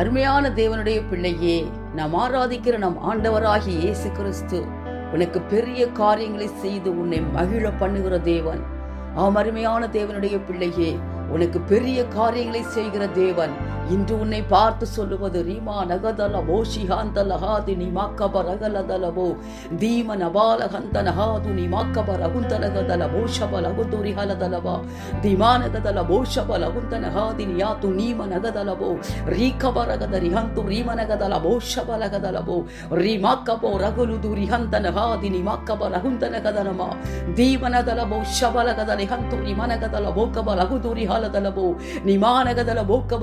அருமையான தேவனுடைய பிள்ளையே நாம் ஆராதிக்கிற நம் ஆண்டவராகிய இயேசு கிறிஸ்து உனக்கு பெரிய காரியங்களை செய்து உன்னை மகிழ பண்ணுகிற தேவன். ஆம் அருமையான தேவனுடைய பிள்ளையே உனக்கு பெரிய காரியங்களை செய்கிற தேவன். இன்று உன்னை பார்த்து சொல்லுவது ரீமா நகதலவோ ஷிஹாந்தல ஹாதினி மாக்கப ரகலதலவோ தீம நபாலகந்தன ஹாதுனி மாக்கப ரகுந்தலகதல மோஷப லகுதுரி ஹலதலவா திமா நகதல மோஷப லகுந்தன ஹாதினி யாத்து நீம நகதலவோ ரீகப ரகத ரிஹந்து ரீம நகதல மோஷப லகதலவோ ரீமாக்கபோ ரகுலுது ரிஹந்தன ஹாதினி மாக்கப ரகுந்தன கதனமா தீமனதல மோஷப லகதல ஹந்து ரிம நகதல மோக்கப லகுதுரி ஹலதலவோ நிமா நகதல மோக்கப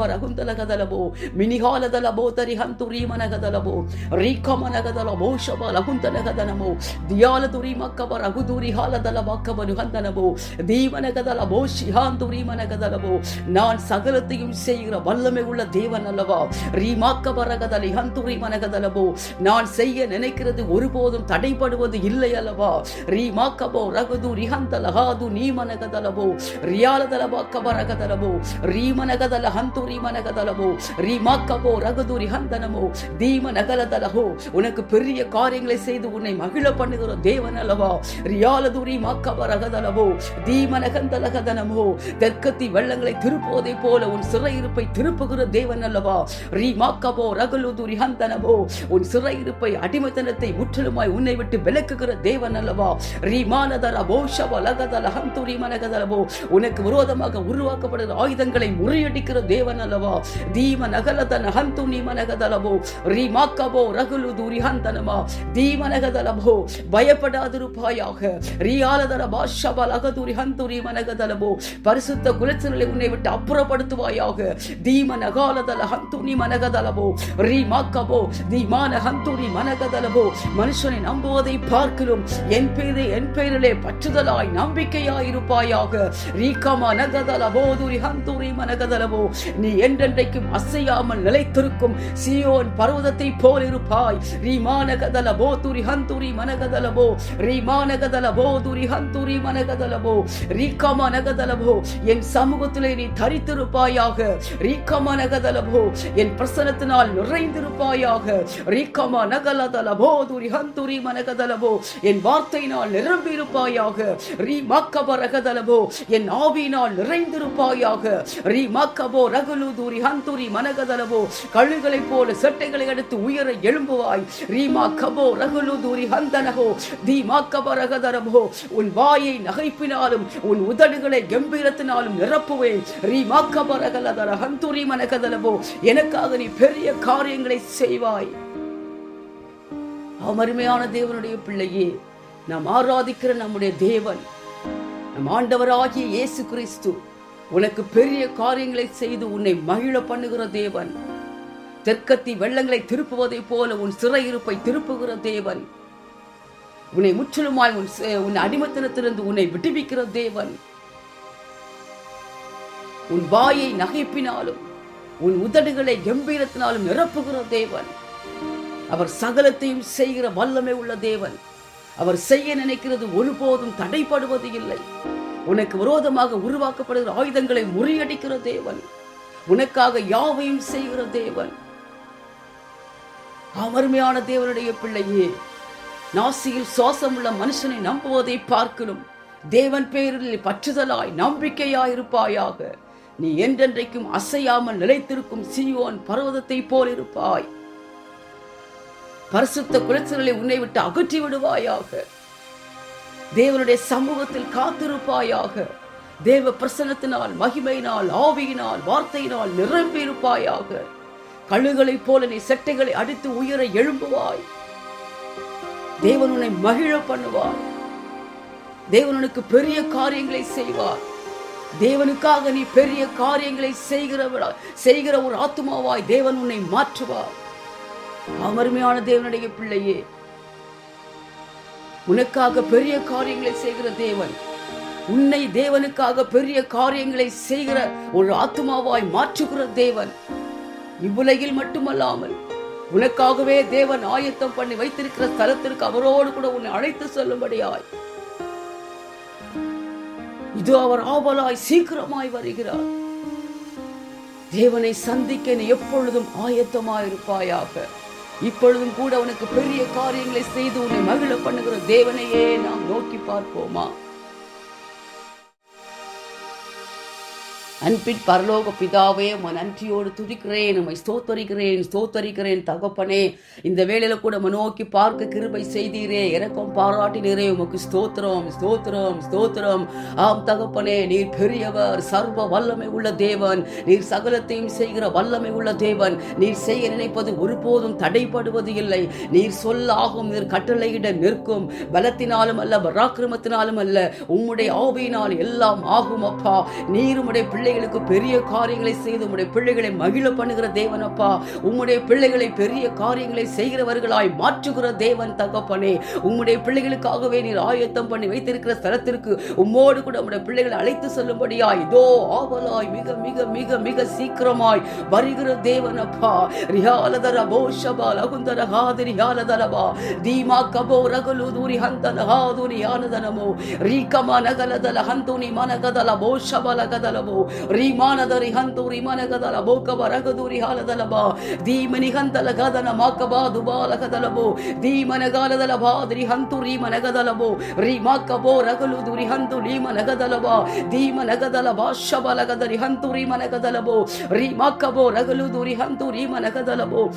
ಮಿನಿಹಾಲದಲ ಬೋತರಿ ಹಂತು ರೀಮನಗದಲಬೋ ರೀಕಮನಗದಲ ಬೋಷಬ ಲಹುಂತನಗದನಮೋ ದಿಯಾಲದು ರೀಮಕ್ಕಬ ರಹುದು ರಿಹಾಲದಲ ಬಾಕಬನು ಹಂತನಬೋ தீவனகதல போ ஷிஹாந்து ரீமனகதலவோ நான் சகலத்தையும் செய்கிற வல்லமை உள்ள தேவன் அல்லவா ரீமாக்க பரகதலை ஹந்து ரீமனகதலவோ நான் செய்ய நினைக்கிறது ஒருபோதும் தடைப்படுவது இல்லை அல்லவா ரீமாக்கபோ ரகுது ரிஹந்தல ஹாது நீமனகதலவோ ரியாலதல பாக்க பரகதலவோ ரீமனகதல ஹந்து ரீமனகதலவோ ரீமாக்கபோ ரகுது ரிஹந்தனமோ தீமனகலதலஹோ உனக்கு பெரிய காரியங்களை செய்து உன்னை மகிழ பண்ணுகிற தேவன் அல்லவா? ரியாலதுரி மாக்கப ரகதலவோ தீமனகந்தலகதனமோ தெற்கத்தி வெள்ளங்களை திருப்புவதைப் போல உன் சிறையிருப்பை திருப்புகிற தேவன் அல்லவா? ரீ ரகுலுதுரி ஹந்தனமோ? உன் சிறையிருப்பை அடிமைத்தனத்தை முற்றிலுமாய் உன்னை விட்டு விலக்குகிற தேவன் அல்லவா? ரீமானதர போஷவ போஷப லகதல ஹந்துரி மனகதலவோ உனக்கு விரோதமாக உருவாக்கப்படுகிற ஆயுதங்களை முறியடிக்கிற தேவன் அல்லவா? தீம நகலதன ஹந்து நீ மனகதலவோ ரீ மாக்கபோ பயப்படாதிருப்பாயாக ரியாலதர பாஷபலகதுரி ஹந்துரி மனகதலபோ பரிசுத்த குலச்சலை உன்னை விட்டு அப்புறப்படுத்துவாயாக தீம நகாலதல ஹந்துனி மனகதலவோ ரீ மாக்கபோ தீமான ஹந்துரி மனகதலபோ மனுஷனை நம்புவதை பார்க்கிலும் என் பேரை என் பேரிலே பற்றுதலாய் நம்பிக்கையாய் இருப்பாயாக ரீகமா நகதலவோ துரி ஹந்துரி மனகதலவோ நீ என்றென்றைக்கும் அசையாமல் நிலைத்திருக்கும் சியோன் பர்வதத்தை போல் இருப்பாய். ரீமானகதல போதுரி ஹந்துரி மனகதலபோ ரீமானகதலபோ துரி ஹந்துரி மனகதலபோ ரீகமா நகதலவோ என் சமூகத்திலே நீ தரித்திருப்பாயாக. ரீகமா நகதலவோ என் பிரசனத்தினால் நிறைந்திருப்பாயாக. ரீகமா நகலதலவோ துரி ஹந்துரி மனகதலபோ என் வார்த்தையினால் நிரம்பியிருப்பாயாக. ரீ மாக்கப ரகதலவோ என் ஆவியினால் நிறைந்திருப்பாயாக. ரீ மாக்கபோ ரகுலு துரி ஹந்துரி மனகதலவோ கழுகளைப் போல செட்டைகளை எடுத்து உயர எழும்புவாய். ரீமா கபோ ரகுலு தூரி ஹந்தனகோ தீமா கபரகதரபோ உன் வாயை நகைப்பினாலும் உன் உதடுகளை கம்பீரத்தினாலும் நிரப்புவேன். ரீமா கபரகலதர ஹந்துரி மனகதலவோ எனக்காக நீ பெரிய காரியங்களை செய்வாய். அமருமையான தேவனுடைய பிள்ளையே நாம் ஆராதிக்கிற நம்முடைய தேவன் நம் ஆண்டவராகிய இயேசு கிறிஸ்து உனக்கு பெரிய காரியங்களை செய்து உன்னை மகிழ பண்ணுகிற தேவன். தெற்கத்தி வெள்ளங்களை திருப்புவதை போல உன் சிறையிருப்பை திருப்புகிற தேவன். உன்னை முற்றிலுமாய் உன் உன் அடிமத்தனத்திலிருந்து உன்னை விடுவிக்கிற தேவன். உன் வாயை நகைப்பினாலும் உன் உதடுகளை கம்பீரத்தினாலும் நிரப்புகிற தேவன். அவர் சகலத்தையும் செய்கிற வல்லமை உள்ள தேவன். அவர் செய்ய நினைக்கிறது ஒருபோதும் தடைப்படுவது இல்லை. உனக்கு விரோதமாக உருவாக்கப்படுகிற ஆயுதங்களை முறியடிக்கிற தேவன். உனக்காக யாவையும் செய்கிற தேவன். அமர்மையான தேவனுடைய பிள்ளையே நாசியில் சுவாசமுள்ள மனுஷனை நம்புவதை பார்க்கணும். தேவன் பேரில் பற்றுதலாய் நம்பிக்கையாய் இருப்பாயாக நீ என்றென்றைக்கும் அசையாமல் நிலைத்திருக்கும் சீயோன் பர்வதத்தை போல் இருப்பாய் பரிசுத்த குளச்சல்களை உன்னை விட்டு அகற்றி விடுவாயாக தேவனுடைய சமூகத்தில் காத்திருப்பாயாக. தேவ பிரசன்னத்தினால் மகிமையினால் ஆவியினால் வார்த்தையினால் நிரம்பி இருப்பாயாக கழுகளைப் போல நீ செட்டைகளை அடித்து உயர எழும்புவாய். தேவன் உன்னை மகிழ பண்ணுவார். தேவனுக்கு பெரிய காரியங்களை செய்வார். தேவனுக்காக நீ பெரிய காரியங்களை செய்கிறவளா செய்கிற ஒரு ஆத்துமாவாய் தேவன் உன்னை மாற்றுவார். அமர்மையான தேவனுடைய பிள்ளையே உனக்காக பெரிய காரியங்களை செய்கிற தேவன். உன்னை தேவனுக்காக பெரிய காரியங்களை செய்கிற ஒரு ஆத்மாவாய் மாற்றுகிற தேவன். இவ்வுலகில் மட்டுமல்லாமல் உனக்காகவே தேவன் ஆயத்தம் பண்ணி வைத்திருக்கிற ஸ்தலத்திற்கு அவரோடு கூட உன்னை அழைத்து செல்லும்படியாய். இது அவர் ஆவலாய் சீக்கிரமாய் வருகிறார். தேவனை சந்திக்க நீ எப்பொழுதும் ஆயத்தமாயிருப்பாயாக. இப்பொழுதும் கூட உனக்கு பெரிய காரியங்களை செய்து உன்னை மகிழ பண்ணுகிற தேவனையே நாம் நோக்கி பார்ப்போமா? அன்பின் பரலோக பிதாவே உன் நன்றியோடு துதிக்கிறேன் உம்மை ஸ்தோத்தரிக்கிறேன் ஸ்தோத்தரிக்கிறேன் தகப்பனே. இந்த வேலையில கூட உம்மை நோக்கி பார்க்க கிருபை செய்தீரே. இறக்கம் பாராட்டினீரே உமக்கு ஸ்தோத்திரம் ஸ்தோத்திரம் ஸ்தோத்திரம். ஆம் தகப்பனே நீர் பெரியவர் சர்வ வல்லமை உள்ள தேவன். நீர் சகலத்தையும் செய்கிற வல்லமை உள்ள தேவன். நீர் செய்ய நினைப்பது ஒருபோதும் தடைப்படுவது இல்லை. நீர் சொல்லாகும் நீர் கட்டளையிட நிற்கும். பலத்தினாலும் அல்ல பராக்கிரமத்தினாலும் அல்ல உம்முடைய ஆவியினால் எல்லாம் ஆகும் அப்பா. நீர் உம்முடைய பிள்ளைகளுக்கு பெரிய காரியங்களை செய்து உம்முடைய பிள்ளைகளை மகிழ பண்ணுகிற தேவனப்பா. உம்முடைய பிள்ளைகளை பெரிய காரியங்களை செய்கிறவர்களாய் மாற்றுகிற தேவன் தகப்பனே. உம்முடைய பிள்ளைகளுக்காகவே நீர் ஆயத்தம் பண்ணி வைத்திருக்கிற ஸ்தலத்திற்கு உம்மோடு கூட உம்முடைய பிள்ளைகளை அழைத்து செல்லும்படியாய் இதோ ஆவலாய் மிக மிக மிக மிக சீக்கிரமாய் வருகிற தேவன் அப்பா ரிஹாலதர போஷபா லகுந்தர ஹாதிரி ஹாலதரபா தீமா கபோ ரகுலு தூரி ஹந்தன ஹாதுரி ஹானதனமோ ரீகமா நகலதல ஹந்துனி மனகதல போஷபல கதலமோ ರಿಮಾನದ ರಿಹಂತು ರಿಮನಗದಲ ಬೋಕಬ ರಗದು ರಿಹಾಲದಲ ಬಾ ಧೀಮನಿ ಹಂತಲ ಗದನ ಮಾಕಬ ದುಬಾಲಕದ ಲಭೋ ಧೀಮನಗಾಲದ ಬಾ ದ್ರಿಹಂತು ರಿಮನಗದ ಲಭೋ ರಿಮಾಕಬೋ, ರಗಲು ದುರಿಹಂತು ಲೀಮನಗದಲ ಬಾ ದೀಮನಗದಲ ಬಾ, ಶಬಲಗದ ರಿಹಂತು ರಿಮನಗದ ಲಭೋ ರಿಮಾಕಬೋ, ರಗಲು ದುರಿಹಂತು ರಿಮನಗದ ಬೋ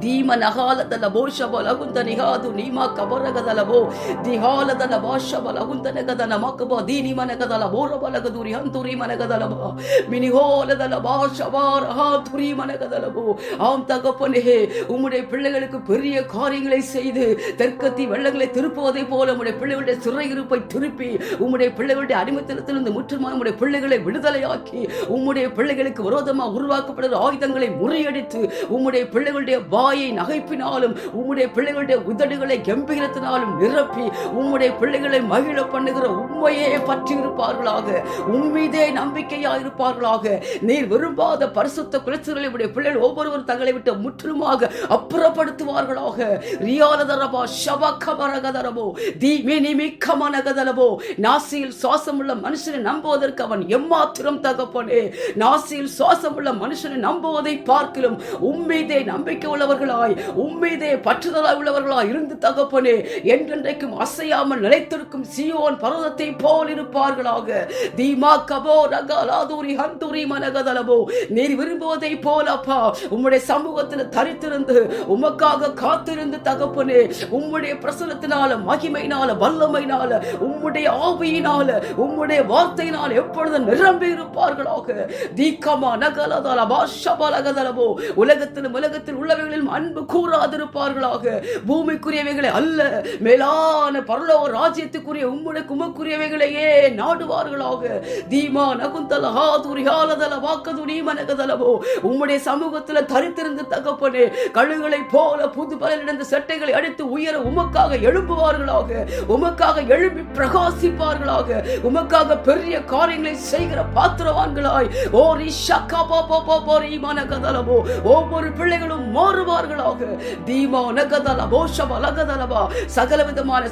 Dima nahalada la bosha balahunda nihadu nima kabaragada la bo dihalada la bosha balahunda negada na makaba dini managada la bora balagaduri hanturi managada la ba miniholada la bosha bar hanturi managada la bo ஆம் தகப்பனே உம்முடைய பிள்ளைகளுக்கு பெரிய காரியங்களை செய்து தெற்கத்தி வெள்ளங்களை திருப்புவதை போல உம்முடைய பிள்ளைகளுடைய சிறையிருப்பை திருப்பி உம்முடைய பிள்ளைகளுடைய அடிமைத்தனத்திலிருந்து முற்றுமாக உம்முடைய பிள்ளைகளை விடுதலையாக்கி உம்முடைய பிள்ளைகளுக்கு விரோதமாக உருவாக்கப்படுகிற ஆயுதங்களை முறியடித்து உம்முடைய பிள்ளைகளுடைய வாயை நகைப்பினாலும் உம்முடைய பிள்ளைகளுடைய உதடுகளை கம்பீரத்தினாலும் நிரப்பி உம்முடைய பிள்ளைகளை மகிழ பண்ணுகிற உண்மையே பற்றி இருப்பார்களாக உம்மீதே நம்பிக்கையா இருப்பார்களாக நீர் விரும்பாத பரிசுத்த குலச்சுகளை உடைய பிள்ளைகள் ஒவ்வொருவரும் தங்களை விட்டு முற்றிலுமாக அப்புறப்படுத்துவார்களாக. ரியாலதரபா ஷபகபரகதரபோ தீமினி மிக்கமனகதலபோ நாசியில் சுவாசம் உள்ள மனுஷனை நம்புவதற்கு அவன் எம்மாத்திரம் தகப்பனே. நாசியில் சுவாசம் உள்ள மனுஷனை நம்புவதை பார்க்கிலும் உம்மீதே நம்பிக்கை உள்ள உள்ளவர்களாய் உம்மீதே பற்றுதலாய் உள்ளவர்களாய் இருந்து தகப்பனே என்றென்றைக்கும் அசையாமல் நிலைத்திருக்கும் சியோன் பர்வதத்தை போல் இருப்பார்களாக. தீமா கபோ ரகாலாதூரி ஹந்தூரி மனகதலபோ நீர் விரும்புவதை போல அப்பா உம்முடைய சமூகத்தில் தரித்திருந்து உமக்காக காத்திருந்து தகப்பனே உம்முடைய பிரசனத்தினால மகிமையினால வல்லமையினால உம்முடைய ஆவியினால உம்முடைய வார்த்தையினால் எப்பொழுது நிரம்பி இருப்பார்களாக. தீக்கமா நகலதல பாஷபலகதலபோ உலகத்திலும் உலகத்தில் உள்ளவர்கள் உள்ளவைகளிலும் அன்பு கூறாதிருப்பார்களாக. பூமிக்குரியவைகளை அல்ல மேலான பரலோக ராஜ்யத்துக்குரிய உம்முடைய குமக்குரியவைகளையே நாடுவார்களாக. தீமா நகுந்தல ஹாதுரியாலதல வாக்கது நீமனகதலவோ உம்முடைய சமூகத்தில் தரித்திருந்து தகப்பனே கழுகளை போல புது பலனிடந்த சட்டைகளை அடித்து உயர உமக்காக எழும்புவார்களாக. உமக்காக எழும்பி பிரகாசிப்பார்களாக. உமக்காக பெரிய காரியங்களை செய்கிற பாத்திரவான்களாய். ஓ ரிஷா பாபா பாபா பாப்பா ரீமனகதலவோ ஒவ்வொரு பிள்ளைகளும் மாறுவார்களாக தீமா நகதல போஷப லகதலபா. சகல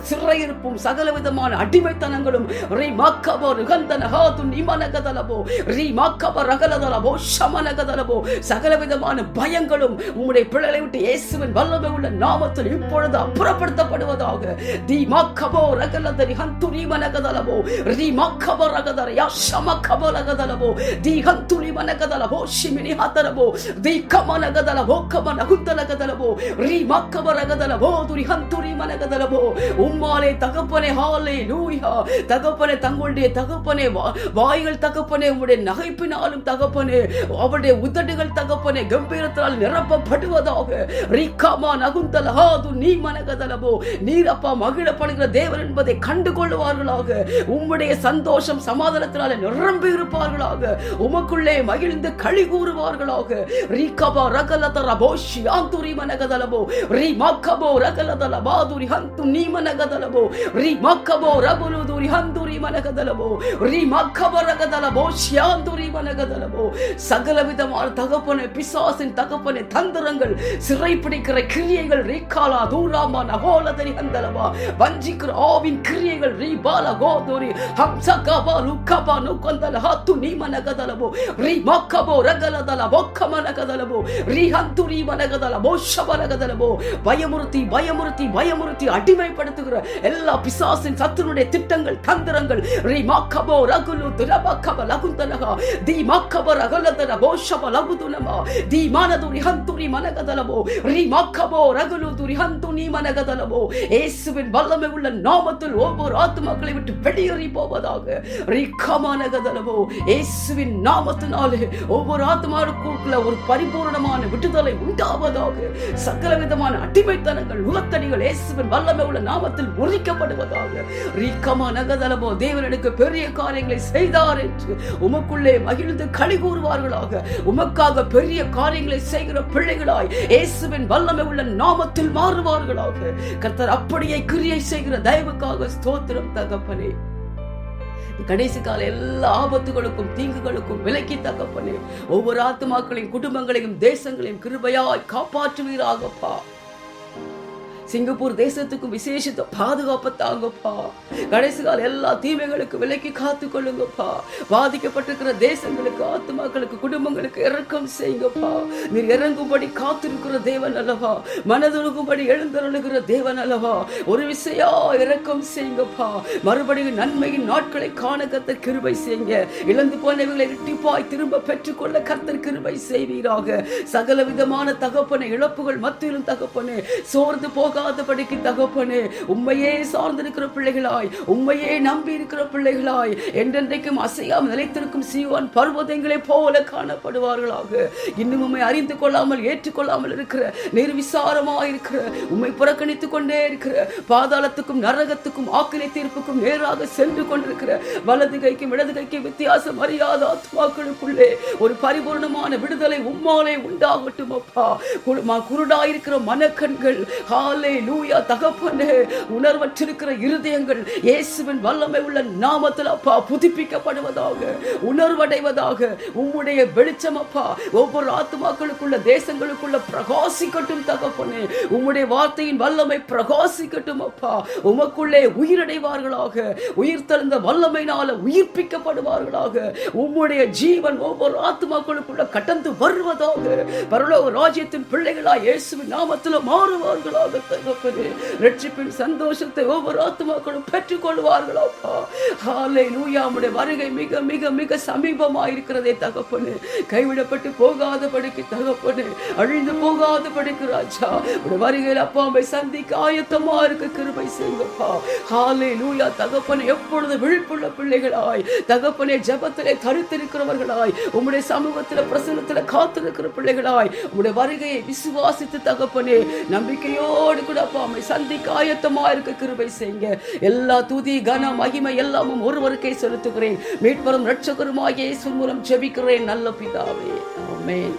சிறையிருப்பும் சகலவிதமான அடிமைத்தனங்களும். ரீ மக்கபோ ருகந்தன ஹாது நிமனகதலபோ ரீ மக்கப ரகலதலபோ ஷமனகதலபோ சகலவிதமான பயங்களும் உம்முடைய பிள்ளைகளை விட்டு இயேசுவின் வல்லமை உள்ள நாமத்தில் இப்பொழுது அப்புறப்படுத்தப்படுவதாக. தீ மக்கபோ ரகலதரி ஹந்து நிமனகதலபோ ரீ மக்கப ரகதர யா ஷமக்கப ரகதலபோ தீ ஹந்து நிமனகதலபோ ஷிமினி ஹதரபோ தீ கமனகதலபோ கமனகுந்தலகதலபோ ரீ மக்கபரகதலபோ துரி ஹந்துரி மனகதலபோ. உம்மாலே தகப்பனே ஹாலே லூயா தகப்பனே தங்களுடைய தகப்பனே வாய்கள் தகப்பனே உம்முடைய நகைப்பினாலும் தகப்பனே அவருடைய உதடுகள் தகப்பனே கம்பீரத்தால் நிரப்பப்படுவதாக. ரிக்காமா நகுந்தல ஹாது நீ மனகதலபோ. நீரப்பா மகிழப்படுகிற தேவன் என்பதை கண்டு கொள்ளுவார்களாக உம்முடைய சந்தோஷம் சமாதானத்தினால நிரம்பி இருப்பார்களாக. உமக்குள்ளே மகிழ்ந்து களி கூறுவார்களாக. ரிகபா ரகலத ரபோஷி ಯಾಂತುರಿ ಮನಗದಲಬೋ ರೀ ಮಕ್ಕಬೋ ರಗಲದಲ ಬಾದುರಿ ಹಂತು ನೀ ಮನಗದಲಬೋ ರೀ ಮಕ್ಕಬೋ ರಬುಲುದುರಿ ಹಂದುರಿ ಮನಗದಲಬೋ ರೀ ಮಕ್ಕಬ ರಗದಲಬೋ ಶ್ಯಾಂದುರಿ மனகதலமோ சகல விதமான தகப்பனை பிசாசின் தகப்பனை தந்திரங்கள் சிறைப்பிடிக்கிற கிரியைகள் ரீகாலா தூராமா நகோலதரி அந்தலமா வஞ்சிக்கிற ஆவின் கிரியைகள் ரீபால கோதோரி ஹம்சகபா லுக்கபா நுக்கந்தல ஹத்து நீ மனகதலமோ ரீ மக்கபோ ரகலதல பொக்க மனகதலமோ ரீ ஹந்துரி மனகதலமோ ஷபனகதலமோ பயமுறுத்தி பயமுறுத்தி பயமுறுத்தி அடிமைப்படுத்துகிற எல்லா பிசாசின் சத்துனுடைய திட்டங்கள் தந்திரங்கள் ரீ மக்கபோ ரகுலு துரபக்கப லகுந்தலகா தி மக்கப ரகலதல போஷப லகுதுனமா. தி மனதுரி ஹந்துரி மனகதலமோ ரீ மக்கபோ ரகுலு துரி ஹந்துனி மனகதலமோ இயேசுவின் வல்லமை உள்ள நாமத்தில் ஒவ்வொரு ஆத்துமாக்களை விட்டு வெளியேறி போவதாக ரீ கமனகதலமோ இயேசுவின் நாமத்தினாலே ஒவ்வொரு ஆத்மாவுக்குள்ள ஒரு பரிபூர்ணமான விடுதலை உண்டாவது உண்டாவதாக சகல விதமான அடிமைத்தனங்கள் நுகத்தடிகள் இயேசுவின் வல்லமை உள்ள நாமத்தில் முறிக்கப்படுவதாக ரீக்கமா நகதலமோ தேவனுக்கு பெரிய காரியங்களை செய்தார் என்று உமக்குள்ளே மகிழ்ந்து களி கூறுவார்களாக. உமக்காக பெரிய காரியங்களை செய்கிற பிள்ளைகளாய் இயேசுவின் வல்லமை உள்ள நாமத்தில் மாறுவார்களாக. கர்த்தர் அப்படியே கிரியை செய்கிற தயவுக்காக ஸ்தோத்திரம் தகப்பனே. கடைசி கால எல்லா ஆபத்துகளுக்கும் தீங்குகளுக்கும் விலக்கி தகப்பனே. ஒவ்வொரு ஆத்துமாக்களையும் குடும்பங்களையும் தேசங்களையும் கிருபையாய் காப்பாற்றுவீராகப்பா. சிங்கப்பூர் தேசத்துக்கும் விசேஷத்தை பாதுகாப்பு தாங்கப்பா கடைசி கால எல்லா தீமைகளுக்கு விலக்கி காத்து கொள்ளுங்கப்பா பாதிக்கப்பட்டிருக்கிற தேசங்களுக்கு ஆத்மாக்களுக்கு குடும்பங்களுக்கு இறக்கம் செய்யுங்கப்பா. நீர் இறங்கும்படி காத்திருக்கிற தேவன் அல்லவா? மனதுருகும்படி எழுந்தருளுகிற தேவன் அல்லவா? ஒரு விசையா இறக்கம் செய்யுங்கப்பா. மறுபடியும் நன்மையின் நாட்களை காண கத்தர் கிருபை செய்யுங்க. இழந்து போனவர்களை இரட்டிப்பாய் திரும்ப பெற்றுக்கொள்ள கத்தர் கிருபை செய்வீராக. சகல விதமான தகப்பனை இழப்புகள் மத்தியிலும் தகப்பனே சோர்ந்து போக போகாதபடிக்கு தகப்பனே உண்மையே சார்ந்திருக்கிற பிள்ளைகளாய் உண்மையே நம்பி இருக்கிற பிள்ளைகளாய் என்றென்றைக்கும் அசையாமல் நிலைத்திருக்கும் சீவான் பர்வதங்களை போல காணப்படுவார்களாக. இன்னும் உண்மை அறிந்து கொள்ளாமல் ஏற்றுக்கொள்ளாமல் இருக்கிற நிர்விசாரமாக இருக்கிற உண்மை புறக்கணித்துக் கொண்டே இருக்கிற பாதாளத்துக்கும் நரகத்துக்கும் ஆக்கினை தீர்ப்புக்கும் நேராக சென்று கொண்டிருக்கிற வலது கைக்கும் இடது கைக்கும் வித்தியாசம் அறியாத ஆத்மாக்களுக்குள்ளே ஒரு பரிபூர்ணமான விடுதலை உம்மாலே உண்டாகட்டும் அப்பா. குருடாயிருக்கிற மனக்கண்கள் ஹாலே லூயா தகப்பனே உணர்வற்றிருக்கிற இருதயங்கள் இயேசுவின் வல்லமை உள்ள நாமத்தில் அப்பா புதுப்பிக்கப்படுவதாக உணர்வடைவதாக உம்முடைய வெளிச்சம் அப்பா ஒவ்வொரு ஆத்மாக்களுக்குள்ள தேசங்களுக்குள்ள பிரகாசிக்கட்டும் தகப்பனே. உம்முடைய வார்த்தையின் வல்லமை பிரகாசிக்கட்டும் அப்பா. உமக்குள்ளே உயிரடைவார்களாக உயிர் தெழுந்த வல்லமையினால உயிர்ப்பிக்கப்படுவார்களாக. உம்முடைய ஜீவன் ஒவ்வொரு ஆத்மாக்களுக்குள்ள கடந்து வருவதாக பரலோக ராஜ்யத்தின் பிள்ளைகளா இயேசுவின் நாமத்தில் மாறுவார்களாக. ரட்சிப்பின் சந்தோஷத்தை ஒவ்வொரு ஆத்மாக்களும் பெற்றுக் கொள்வார்களாப்பா ஹாலே வருகை மிக மிக மிக சமீபமா இருக்கிறதே தகப்பனே. கைவிடப்பட்டு போகாதபடிக்கு தகப்பனு அழிந்து போகாத படிக்கு ராஜா. உடைய வருகையில் அப்பாவை சந்திக்க ஆயத்தமா இருக்க கிருபை செய்யுங்கப்பா ஹாலே லூயா தகப்பனை எப்பொழுது விழிப்புள்ள பிள்ளைகளாய் தகப்பனை ஜபத்திலே கருத்திருக்கிறவர்களாய் உம்முடைய சமூகத்தில் பிரசனத்தில் காத்திருக்கிற பிள்ளைகளாய் உம்முடைய வருகையை விசுவாசித்து தகப்பனே நம்பிக்கையோடு கூட அப்பா அம்மை சந்திக்க ஆயத்தமா இருக்க கிருபை செய்யுங்க. எல்லா துதி கன மகிமை எல்லாமும் ஒருவருக்கே செலுத்துகிறேன். மீட்பரும் ரட்சகருமாகிய இயேசு மூலம் ஜெபிக்கிறேன். நல்ல பிதாவே. ஆமேன்.